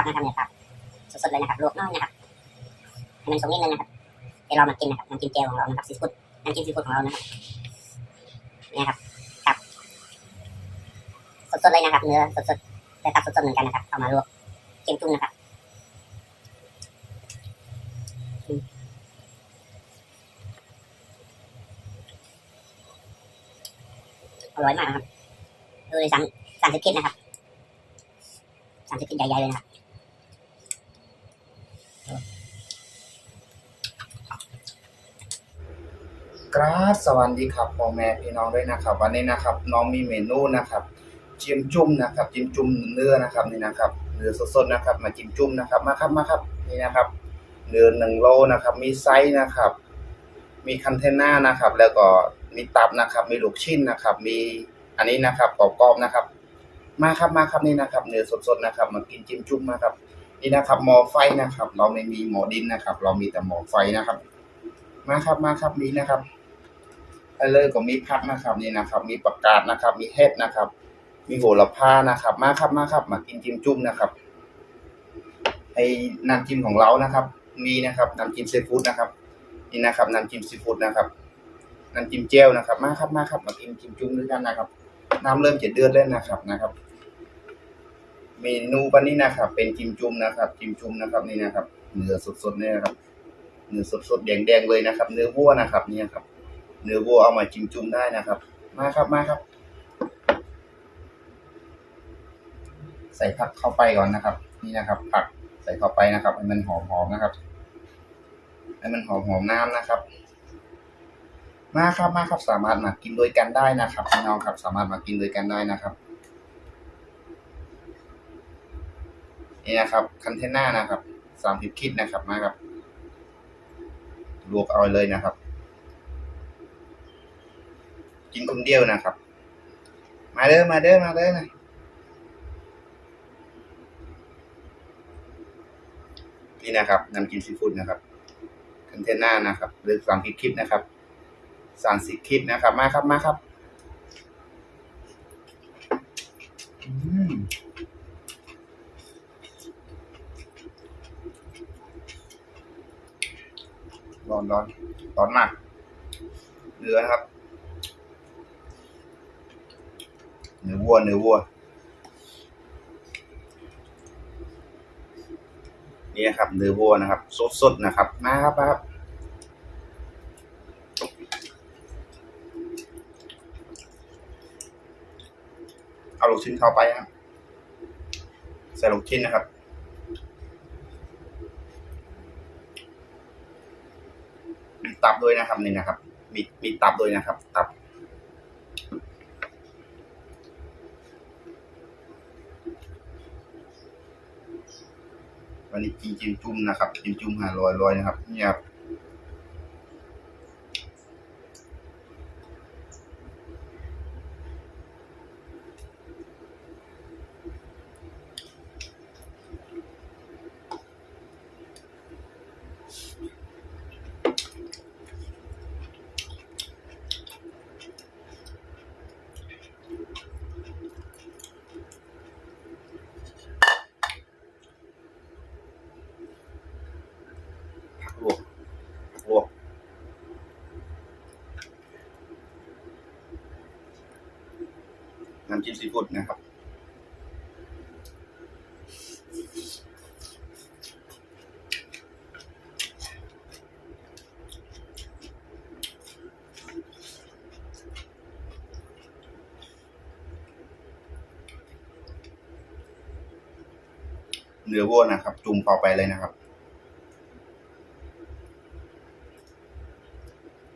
ับนะครับเนี่ยตับสดๆเลยนะครับลวกน้อยนะครับให้มันสุกนิดนึงนะครับเดี๋ยวเรามากินนะครับน้ำจิ้มเจลของเรานะครับซีฟู้ดน้ำจิ้มซีฟู้ดของเรานะครับเนี่ยครับตับสดๆเลยนะครับ เนื้อสดๆแต่ตับสดๆเหมือนกันนะครับเอามาลวกจิ้มจุ่มนะครับอร่อยมากนะครับดูเลยสามสามสิบคิดนะครับสามสิบคิดใหญ่ๆเลยนะครับ ครับสวัสดีครับพ่อแม่พี่น้องด้วยนะครับ วันนี้นะครับ น้องมีเมนูนะครับจิ้มจุ่มนะครับจิ้มจุ่มเนื้อนะครับนี่นะครับเนื้อสดๆนะครับ มาจิ้มจุ่มนะครับมาครับมาครับนี่นะครับเนื้อหนึ่งโลนะครับ มีไซส์นะครับ มีคันเทนเนอร์นะครับ แล้วก็มีตับนะครับ มีลูกชิ้นนะครับ มีอันนี้นะครับกรอบๆนะครับ มาครับมาครับนี่นะครับ เนื้อสดๆนะครับ มากินจิ้มจุ่มนะครับนี่นะครับหม้อไฟนะครับ เราไม่มีหม้อดินนะครับ เรามีแต่หม้อไฟนะครับ มาครับมาครับนี่นะครับ อันเลยก็มีผักนะครับนี่นะครับ มีประกาศนะครับ มีเห็ดนะครับ มีโหระพานะครับ มาครับมาครับ มากินจิ้มจุ่มนะครับไอ้น้ำจิ้มของเรานะครับ มีนะครับน้ำจิ้มซีฟู้ดนะครับ นี่นะครับน้ำจิ้มซีฟู้ดนะครับน้ำจิ้มเจลนะครับ มาครับมาครับมากินจิ้มจุ่มด้วยกันนะครับ น้ำเริ่มจะเดือดแล้วนะครับนะครับเมนูวันนี้นะครับ เป็นจิ้มจุ่มนะครับจิ้มจุ่มนะครับนี่นะครับเนื้อสดๆเนี่ยนะครับเนื้อสดๆแดงๆเลยนะครับ เนื้อวัวนะครับ เนี่ยครับ เนื้อวัวเอามาจิ้มจุ่มได้นะครับ มาครับมาครับ ใส่ผักเข้าไปก่อนนะครับ นี่นะครับ ผักใส่เข้าไปนะครับให้มันหอมๆนะครับให้มันหอมๆน้ำนะครับ มาครับมาครับสามารถมากินด้วยกันได้นะครับพี่น้องครับ สามารถมากินด้วยกันได้นะครับนี่นะครับคันเทนเนอร์นะครับสามสิบคิดนะครับมาครับลวกเอาเลยนะครับ กินคนเดียวนะครับ มาเด้อมาเด้อมาเด้อนะนี่นะครับน้ำจิ้มซีฟู้ดนะครับคอนเทนเนอร์นะครับหรือสามสิบคลิปนะครับสามสิบคลิปนะครับ มาครับมาครับร้อนร้อนร้อนมากเนื้อครับ เนื้อวัวเนื้อวัวนี่นะครับเนื้อวัวนะครับ สดๆนะครับมาครับมาครับเอาลูกชิ้นเข้าไปครับใส่ลูกชิ้นนะครับมีตับด้วยนะครับนี่นะครับ มีมีตับด้วยนะครับ ตับ วันนี้กินจิ้มจุ่มนะครับจิ้มจุ่มหาลอยลอยนะครับเนี่ยครับผักลวกผักลวก น้ำจิ้มซีฟู้ดนะครับ เนื้อวัวนะครับ จุ่มเข้าไปเลยนะครับ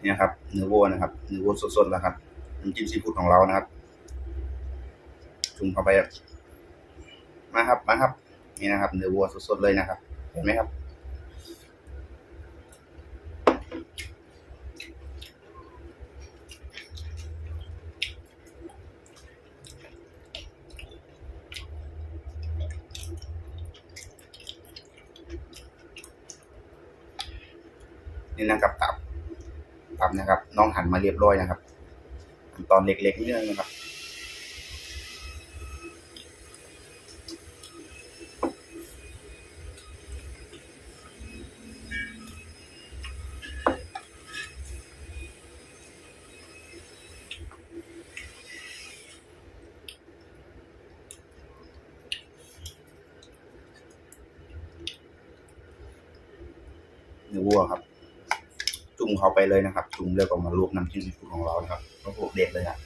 เนี่ยครับ เนื้อวัวนะครับ เนื้อวัวสดๆแล้วครับน้ำจิ้มซีฟู้ดของเรานะครับ จุ่มเข้าไปครับมาครับมาครับนี่นะครับเนื้อวัวสดๆเลยนะครับ เห็นไหมครับ นี่นะครับตับตับนะครับ น้องหันมาเรียบร้อยนะครับหั่นตอนเล็กๆนิดนึงนะครับ เข้าไปเลยนะครับจุ่มแล้วก็มาลวกน้ำจิ้มซีฟู้ดของเรานะครับโอ้โหเด็ดเลยอะ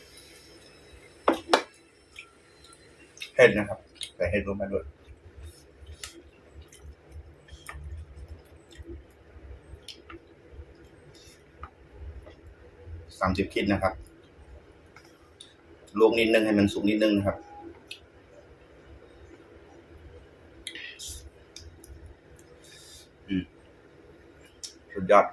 เห็ดนะครับใส่เห็ดลงไปด้วยสามสิบคิดนะครับ ลวกนิดนึงให้มันสุกนิดนึงนะครับอืมสุดยอด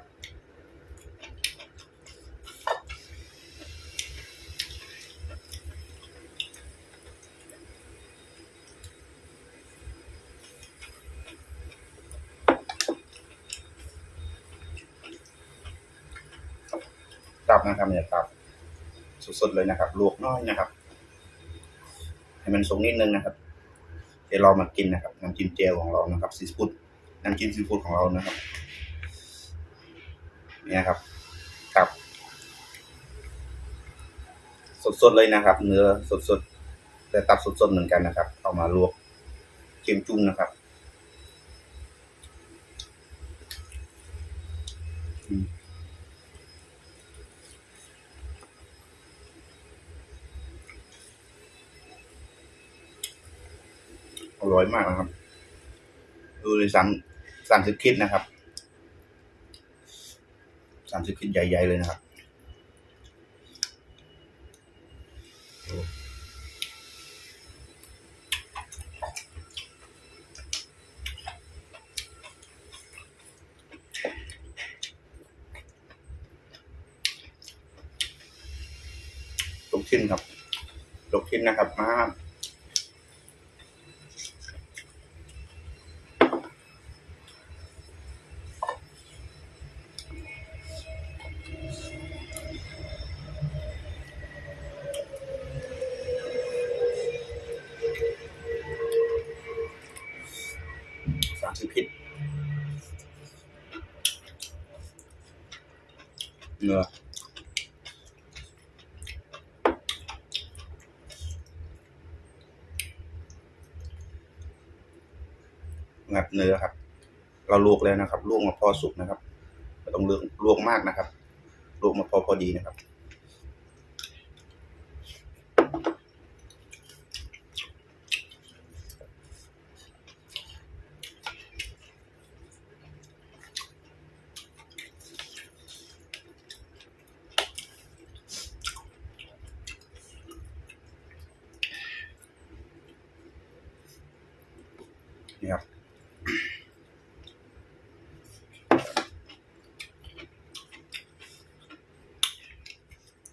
ับนะครับเนี่ยตับสดๆเลยนะครับ ลวกน้อยนะครับ ให้มันสุกนิดนึงนะครับเดี๋ยวเรามากินนะครับน้ำจิ้มเจลของเรานะครับซีฟู้ดน้ำจิ้มซีฟู้ดของเรานะครับ เนี่ยครับครับ สดๆเลยนะครับ เนื้อสดๆแต่ตับสดๆเหมือนกันนะครับ เอามาลวกเค็มจุ้มนะครับ อยมากนะครับ ดูเลยสามสามสิบคิดนะครับสามสิบคิดใหญ่ ๆ เลยนะครับลูกชิ้นครับลูกชิ้นนะครับมา เนื้องัดเนื้อครับ เราลวกแล้วนะครับลวกมาพอสุกนะครับไม่ต้องลวกลวกมากนะครับลวกมาพอพอดีนะครับ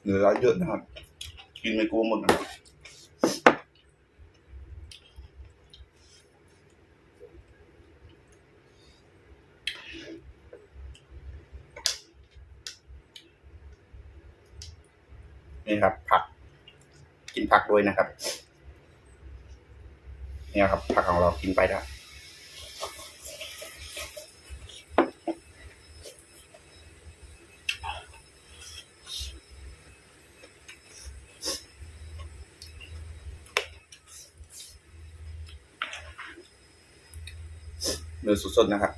เนื้อเยอะนะครับ กินไม่กลัวหมดนะนี่ครับ ผัก กินผักด้วยนะครับ เนี่ยครับผักของเรากินไปได้ เนื้อสดๆนะครับ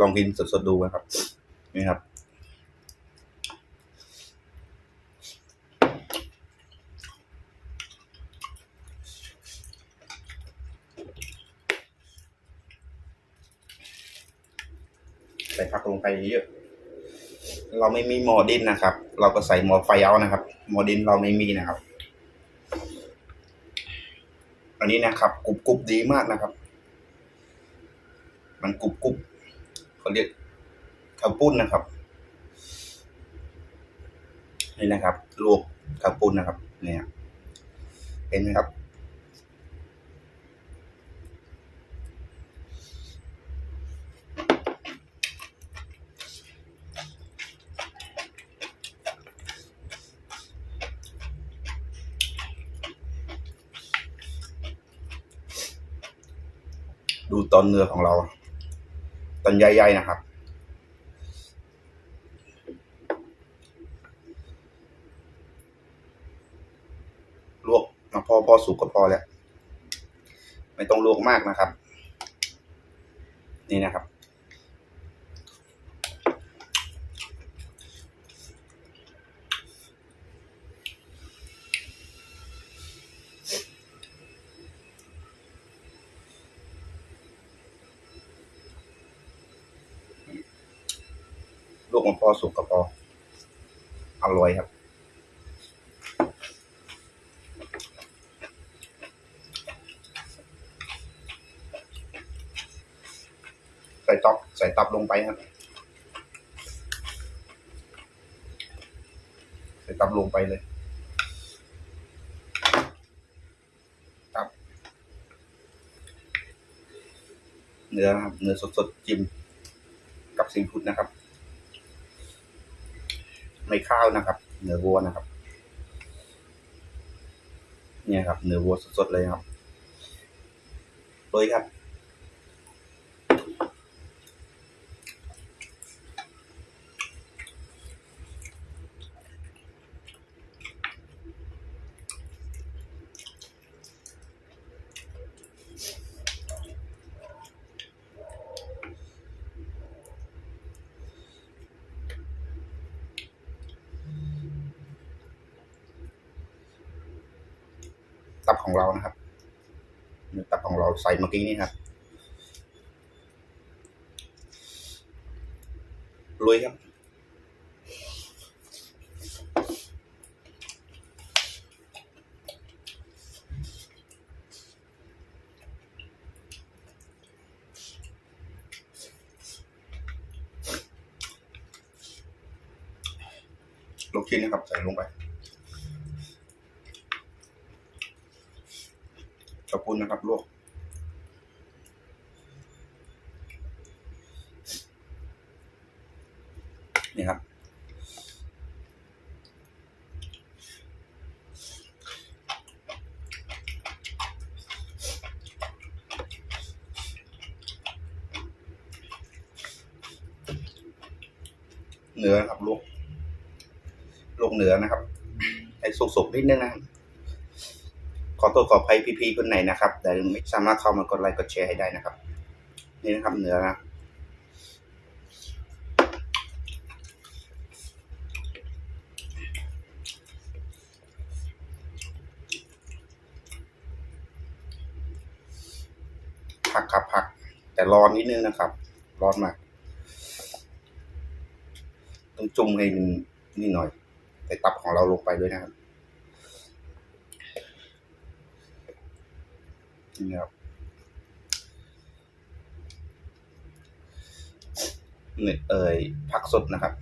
ลองกินสดๆดูนะครับ นี่ครับ ใส่ผักลงไปเยอะเราไม่มีหมอดินนะครับ เราก็ใส่หม้อไฟเอานะครับ หมอดินเราไม่มีนะครับ อันนี้นะครับกรุบกรุบดีมากนะครับ มันกรุบกรุบเขาเรียกข้าวปุ้นนะครับ นี่นะครับลวกข้าวปุ้นนะครับ เนี่ย เห็นไหมครับ ดูตอนเนื้อของเรา ตอนใหญ่ๆนะครับ ลวกพอพอสุกก็พอแล้ว ไม่ต้องลวกมากนะครับ นี่นะครับ ลูกมันพอสุกกับพออร่อยครับ ใส่ตับใส่ตับลงไปครับ ใส่ตับลงไปเลย ตับ เนื้อครับ เนื้อสดๆจิ้มกับซีฟู้ดนะครับ ไม่ข้าวนะครับ เนื้อวัวนะครับ เนี่ยครับ เนื้อวัวสดๆเลยครับเลยครับ ตับของเรานะครับตับของเราใส่เมื่อกี้นี่ครับลุยครับลูกชิ้นนะครับใส่ลงไป ขอบ คุณนะครับลวกนี่ครับ เนื้อครับลวกลวกเนื้อนะครับให้สุกๆนิดนึงนะครับ ขอตัวขออภัยพี่ๆคนไหนนะครับ แต่ไม่สามารถเข้ามากดไลค์กดแชร์ให้ได้นะครับ นี่นะครับเนื้อนะผักครับผัก แต่ร้อนนิดนึงนะครับ ร้อนมากต้องจุ่มให้มันนี่หน่อย ใส่ตับของเราลงไปด้วยนะครับ นี่ครับเน็ตเอ่ยผักสดนะครับ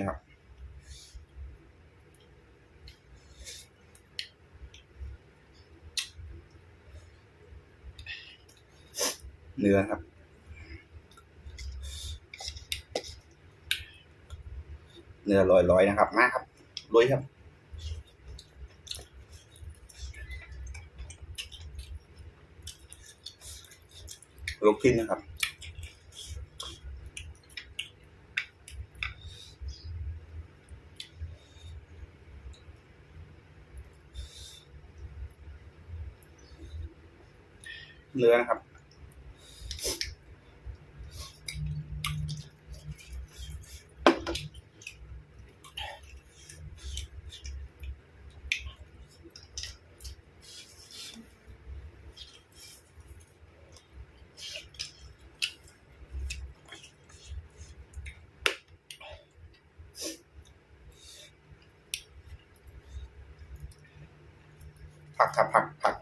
นี่ครับเนื้อครับ เนื้อลอยๆนะครับ มาครับลุยครับลูกชิ้นนะครับ เนื้อนะครับ ผักครับผักผัก น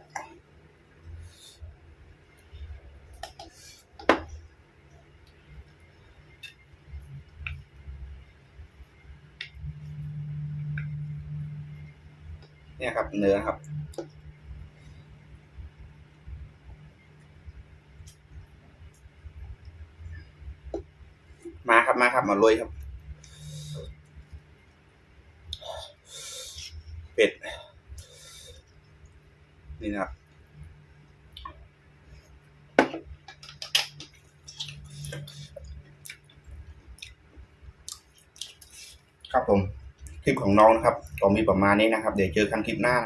เนี่ย ครับ เนื้อครับ มาครับมาครับมาลุยครับ เป็ด นี่นะครับครับผม ลิปของน้องนะครับก็มีประมาณนี้นะครับ เดี๋ยวเจอกันคลิปหน้า